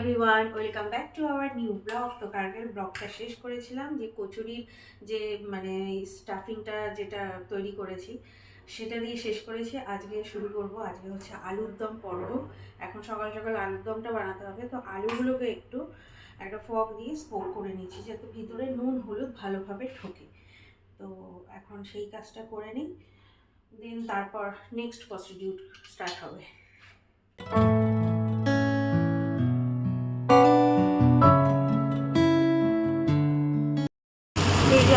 Everyone welcome back to our new blog তো কালকের ব্লগটা শেষ করেছিলাম যে কচুরির যে মানে স্টাফিংটা যেটা তৈরি করেছি, সেটা দিয়ে শেষ করেছি। আজকে শুরু করব। আজকে হচ্ছে আলুর দম পর্ব। এখন সকাল সকাল আলুর দমটা বানাতে হবে। তো আলুগুলোকে একটু একটা ফক দিয়ে স্পোক করে নিচ্ছি যাতে ভিতরে নুন, হলুদ ভালোভাবে ঢোকে। তো এখন সেই কাজটা করে নিই। দেন তারপর নেক্সট প্রসিডিউর স্টার্ট হবে।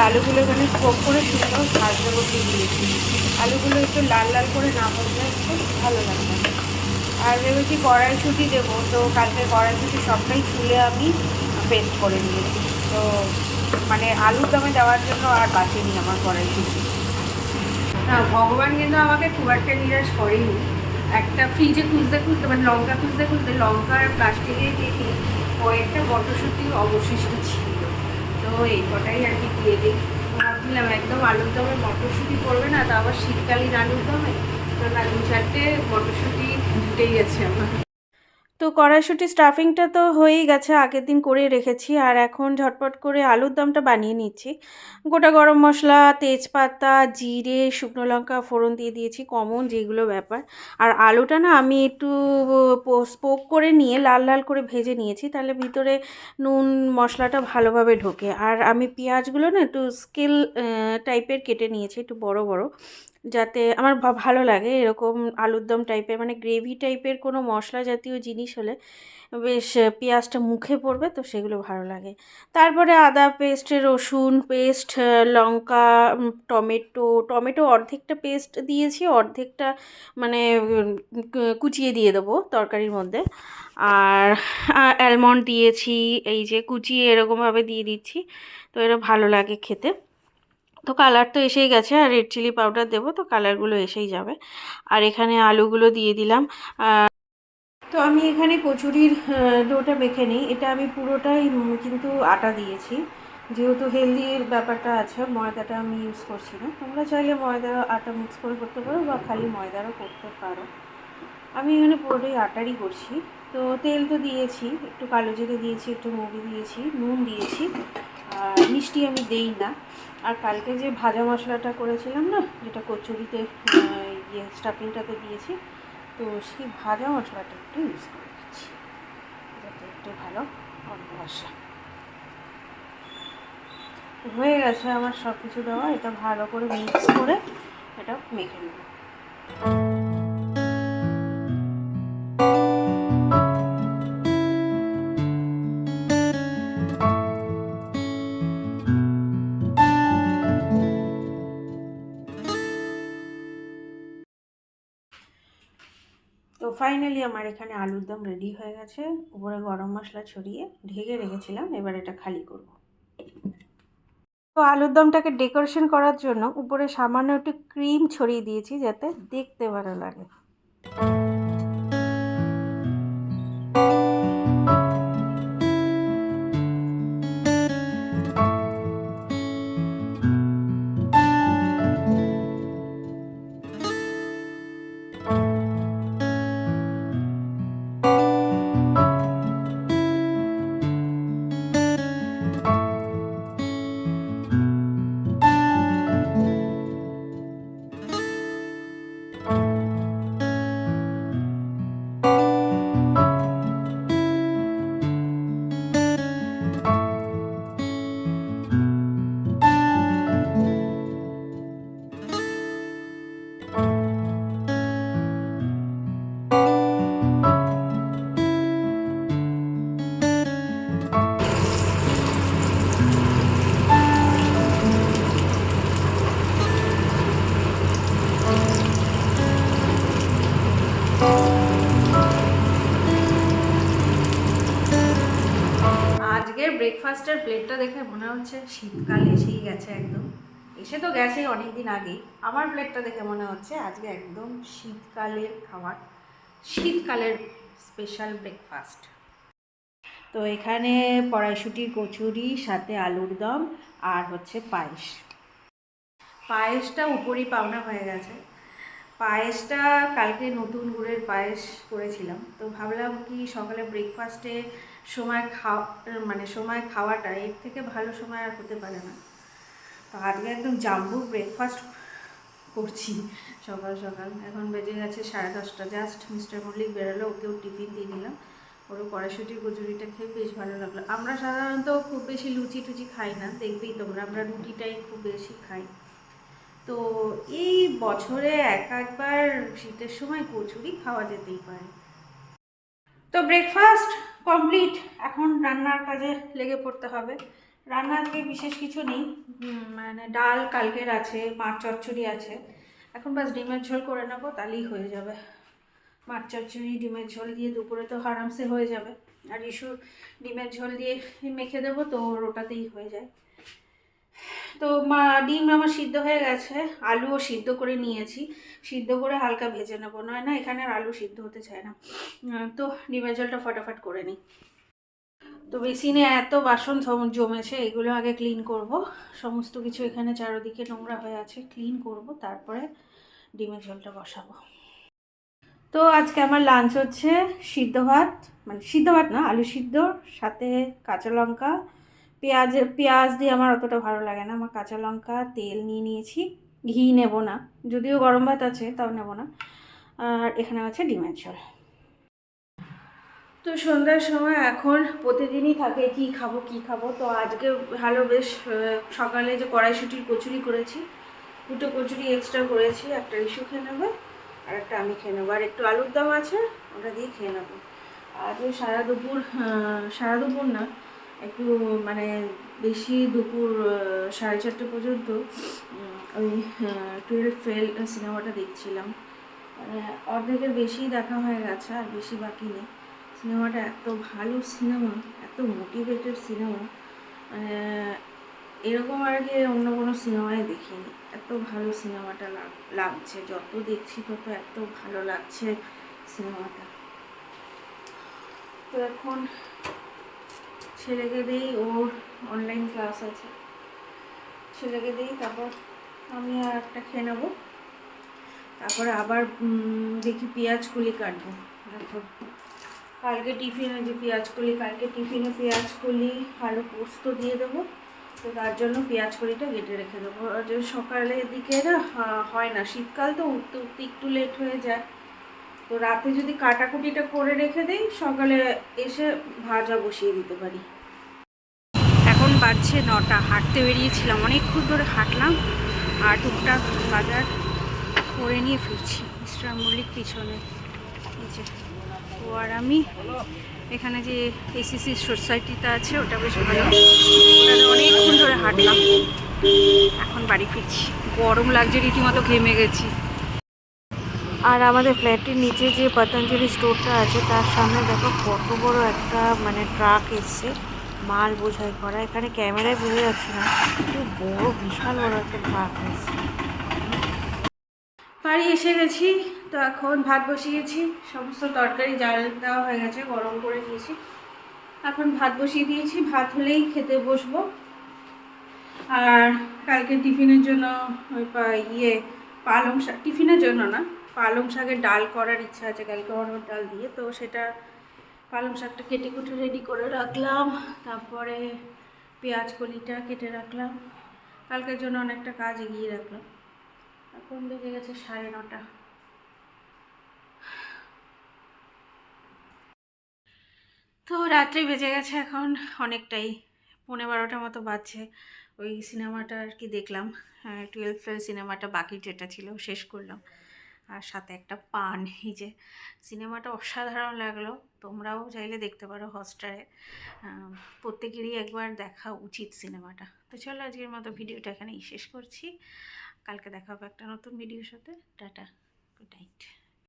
আলুগুলো এখানে স্পোক করে সুন্দর ভাজতে বসিয়ে দিয়েছি। আলুগুলো একটু লাল লাল করে না ভাজলে খুব ভালো লাগবে আর ভেবেছি কড়াইশুঁটি দেবো, তো কালকে কড়াইশুঁটি সবটাই ছুলে আমি পেস্ট করে নিয়েছি। তো মানে আলুর দমে দেওয়ার জন্য আর বাঁচেনি আমার কড়াইশুঁটি। না, ভগবান কিন্তু আমাকে খুব একটা নিরাশ করেনি। একটা ফ্রিজে খুঁজতে খুঁজতে মানে লঙ্কা খুঁজতে খুঁজতে লঙ্কার প্লাস্টিকে দেখি কয়েকটা মটরশুঁটি অবশিষ্ট ছিল। তো এই কটাই আর কি দিয়ে দিই। ভাবছিলাম একদম আলুর দমে মটরশুঁটি পড়বে না, তা আবার শীতকালীন আলুর দমে? কারণ আলু চারটে মটরশুঁটি জুটেই গেছে আমার। তো কড়াইশুঁটি স্টাফিংটা তো হয়েই গেছে, আগের দিন করে রেখেছি। আর এখন ঝটপট করে আলুর দমটা বানিয়ে নিচ্ছি। গোটা গরম মশলা, তেজপাতা, জিরে, শুকনো লঙ্কা ফোড়ন দিয়ে দিয়েছি, কমন যেগুলো ব্যাপার। আর আলুটা না আমি একটু স্পোক করে নিয়ে লাল লাল করে ভেজে নিয়েছি, তাহলে ভিতরে নুন মশলাটা ভালোভাবে ঢোকে। আর আমি পেঁয়াজগুলো না একটু স্কেল টাইপের কেটে নিয়েছি, একটু বড় বড়। যাতে আমার ভালো লাগে এরকম আলুর দম টাইপের মানে গ্রেভি টাইপের কোনো মশলা জাতীয় জিনিস হলে বেশ পেঁয়াজটা মুখে পড়বে তো সেগুলো ভালো লাগে। তারপরে আদা পেস্ট রসুন পেস্ট লঙ্কা টমেটো টমেটো অর্ধেকটা পেস্ট দিয়েছি, অর্ধেকটা মানে কুচিয়ে দিয়ে দেবো তরকারির মধ্যে। আর অ্যালমন্ড দিয়েছি, এই যে কুচিয়ে এরকমভাবে দিয়ে দিচ্ছি, তো এটা ভালো লাগে খেতে। তো কালার তো এসেই গেছে, আর রেড চিলি পাউডার দেবো, তো কালারগুলো এসেই যাবে। আর এখানে আলুগুলো দিয়ে দিলাম। তো আমি এখানে কচুরির ডোটা মেখে নিই। এটা আমি পুরোটাই কিন্তু আটা দিয়েছি। যেহেতু হেলদির ব্যাপারটা আছে, ময়দাটা আমি ইউজ করছি না। তোমরা চাইলে ময়দা, আটা মিক্স করে করতে পারো বা খালি ময়দারও করতে পারো। আমি এখানে পুরোটাই আটারই করছি। তো তেল তো দিয়েছি, একটু কালো জিরে দিয়েছি, একটু মুগি দিয়েছি, নুন দিয়েছি। আর মিষ্টি আমি দেই না। আর কালকে যে ভাজা মশলাটা করেছিলাম না, যেটা কচুরিতে ইয়ে স্টাফিংটাতে দিয়েছি, তো সেই ভাজা মশলাটা একটু ইউজ করে দিচ্ছি। যাতে একটু ভালো আসে হয়ে গেছে আমার সব কিছু দেওয়া, এটা ভালো করে মিক্স করে, এটা মেখে নেব। ফাইনালি আমার এখানে আলুর দম রেডি হয়ে গেছে। উপরে গরম মশলা ছড়িয়ে ঢেকে রেখেছিলাম, এবার এটা খালি করব। তো আলুর দমটাকে ডেকোরেশন করার জন্য উপরে সামান্য একটু ক্রিম ছড়িয়ে দিয়েছি যাতে দেখতে ভালো লাগে। আজকের ব্রেকফাস্টের প্লেটটা দেখে মনে হচ্ছে শীতকাল এসেই গেছে একদম। এসে তো গেছেই অনেক দিন আগেই। আমার প্লেটটা দেখে মনে হচ্ছে আজকে একদম শীতকালের খাবার, শীতকালের স্পেশাল ব্রেকফাস্ট তো এখানে কড়াইশুটির কচুরি, সাথে আলুর দম আর হচ্ছে পায়েস। পায়েসটা উপরই পাওনা হয়ে গেছে। পায়েসটা কালকে নতুন গুড়ের পায়েস করেছিলাম। তো ভাবলাম কি সকালে ব্রেকফাস্টে সময় খাওয়া মানে সময় খাওয়াটা এর থেকে ভালো সময় আর হতে পারে না। তো আজকে একদম জাম্বু ব্রেকফাস্ট করছি সকাল সকাল। এখন বেজে গেছে সাড়ে দশটা। জাস্ট মিস্টার মল্লিক বেরোলো, ওকেও টিফিন দিয়ে দিলাম। ওরও কড়াইশুটির কচুরিটা খেয়ে বেশ ভালো লাগল। আমরা সাধারণত খুব বেশি লুচি টুচি খাই না, দেখবেই তোমরা। আমরা রুটিটাই খুব বেশি খাই। তো এই বছরে এক একবার শীতের সময় কচুরি খাওয়া যেতেই পারে। তো ব্রেকফাস্ট কমপ্লিট এখন রান্নার কাজে লেগে পড়তে হবে। রান্না আজকে বিশেষ কিছু নেই। মানে ডাল কালকের আছে মাছ চচ্চড়ি আছে। এখন বাস ডিমের ঝোল করে নেব, তাহলেই হয়ে যাবে। মাছ চচ্চড়ি, ডিমের ঝোল দিয়ে দুপুরে তো আরামসে হয়ে যাবে। আর ইস্যু ডিমের ঝোল দিয়ে মেখে দেবো, তো ওটাতেই হয়ে যায়। তো মা, ডিম আমার সিদ্ধ হয়ে গেছে, আলুও সিদ্ধ করে নিয়েছি। সিদ্ধ করে হালকা ভেজে নেব নয় না এখানে আলু সিদ্ধ হতে চায় না। তো ডিমের জলটা ফটাফট করে নিই। তো বেসিনে এত বাসন জমেছে, এগুলো আগে ক্লিন করব। সমস্ত কিছু এখানে চারোদিকে নোংরা হয়ে আছে, ক্লিন করব, তারপরে ডিমের ঝোলটা বসাবো। তো আজকে আমার লাঞ্চ হচ্ছে সিদ্ধ ভাত মানে সিদ্ধ ভাত না, আলু সিদ্ধ, সাথে কাঁচা লঙ্কা পেঁয়াজ পেঁয়াজ দিয়ে আমার অতটা ভালো লাগে না। আমার কাঁচা লঙ্কা, তেল নিয়ে নিয়েছি। ঘি নেব না। যদিও গরম ভাত আছে, তাও নেব না। আর এখানে আছে ডিমের ঝোল। তো সন্ধ্যার সময় এখন প্রতিদিনই থাকে কি খাব কি খাব। তো আজকে ভালো বেশ সকালে যে কড়াইশুটির কচুরি করেছি, দুটো কচুরি এক্সট্রা করেছি। একটা ইস্যু খেয়ে নেবে আর একটা আমি খেয়ে নেব। আর একটু আলুর দাম আছে, ওটা দিয়ে খেয়ে নেব। আজ ওই সারা দুপুর সারা দুপুর না একটু মানে বেশি দুপুর সাড়ে চারটে পর্যন্ত ওই টুয়েলভ ফেল সিনেমাটা দেখছিলাম। মানে অর্ধেকের বেশি দেখা হয়ে গেছে, আর বেশি বাকি নেই। সিনেমাটা এত ভালো সিনেমা, এত মোটিভেটেড সিনেমা। মানে এরকম আর কি অন্য কোনো সিনেমায় দেখিনি। এত ভালো সিনেমাটা লাগ- লাগছে, যত দেখছি তত এত ভালো লাগছে সিনেমাটা। তো এখন ছেলেকে দিই ওর অনলাইন ক্লাস আছে। ছেলেকে দিই তারপর আমি আর একটা খেয়ে নেব। তারপরে আবার দেখি পেঁয়াজ কুলি কাটবো। এখন কালকে টিফিনে যে পেঁয়াজ কলি, কালকে টিফিনে পেঁয়াজ কলি, আলু পোস্ত দিয়ে দেবো। তো তার জন্য পেঁয়াজ কলিটা কেটে রেখে দেবো। সকালের দিকে না হয় না। শীতকাল তো উঠতে উঠতে একটু লেট হয়ে যায়। তো রাতে যদি কাটাকুটিটা করে রেখে দিই, সকালে এসে ভাজা বসিয়ে দিতে পারি। এখন বাজছে নটা, হাঁটতে বেরিয়েছিলাম, অনেকক্ষণ ধরে হাঁটলাম, আর টুকটাক বাজার করে নিয়ে ফিরছি মিস্টার মল্লিক পিছনে। ও আর আমি, এখানে যে এসিসি সোসাইটিটা আছে, ওটা বেশ ভালো। অনেকক্ষণ ধরে হাঁটলাম। এখন বাড়ি ফিরছি। গরম লাগছে, রীতিমতো ঘেমে গেছি। আর আমাদের ফ্ল্যাটের নিচে যে পতঞ্জলি স্টোরটা আছে, তার সামনে দেখো কত বড় একটা মানে ট্রাক এসছে। মাল বোঝাই করা। এখানে ক্যামেরায় বোঝা যাচ্ছে না, কিন্তু বড়, বিশাল বড় একটা ট্রাক এসছে। বাড়ি এসে গেছি। তো এখন ভাত বসিয়েছি। সমস্ত তরকারি, জাল দেওয়া হয়ে গেছে, গরম করে দিয়েছি এখন ভাত বসিয়ে দিয়েছি। ভাত হলেই খেতে বসবো। আর কালকে টিফিনের জন্য ওই ইয়ে পালং শাক টিফিনের জন্য না পালং শাকের ডাল করার ইচ্ছা আছে, কালকে অরহর ডাল দিয়ে। তো সেটা পালং শাকটা কেটে কুটে রেডি করে রাখলাম। তারপরে পেঁয়াজ কলিটা কেটে রাখলাম। কালকের জন্য অনেকটা কাজ এগিয়ে রাখলাম। এখন বেজে গেছে সাড়ে নটা। তো রাত্রি বেজে গেছে এখন অনেকটাই। পৌনে বারোটার মতো বাজছে। ওই সিনেমাটা আর কি দেখলাম। টুয়েলভ ফেল সিনেমাটা বাকি যেটা ছিল শেষ করলাম। আর সাথে একটা পান। এই যে সিনেমাটা অসাধারণ লাগল। তোমরাও চাইলে দেখতে পারো হটস্টারে। প্রত্যেকেরই একবার দেখা উচিত সিনেমাটা। তো চলো আজকের মতো ভিডিওটা এখানেই শেষ করছি। কালকে দেখা হবে একটা নতুন ভিডিওর সাথে। Tata, good night.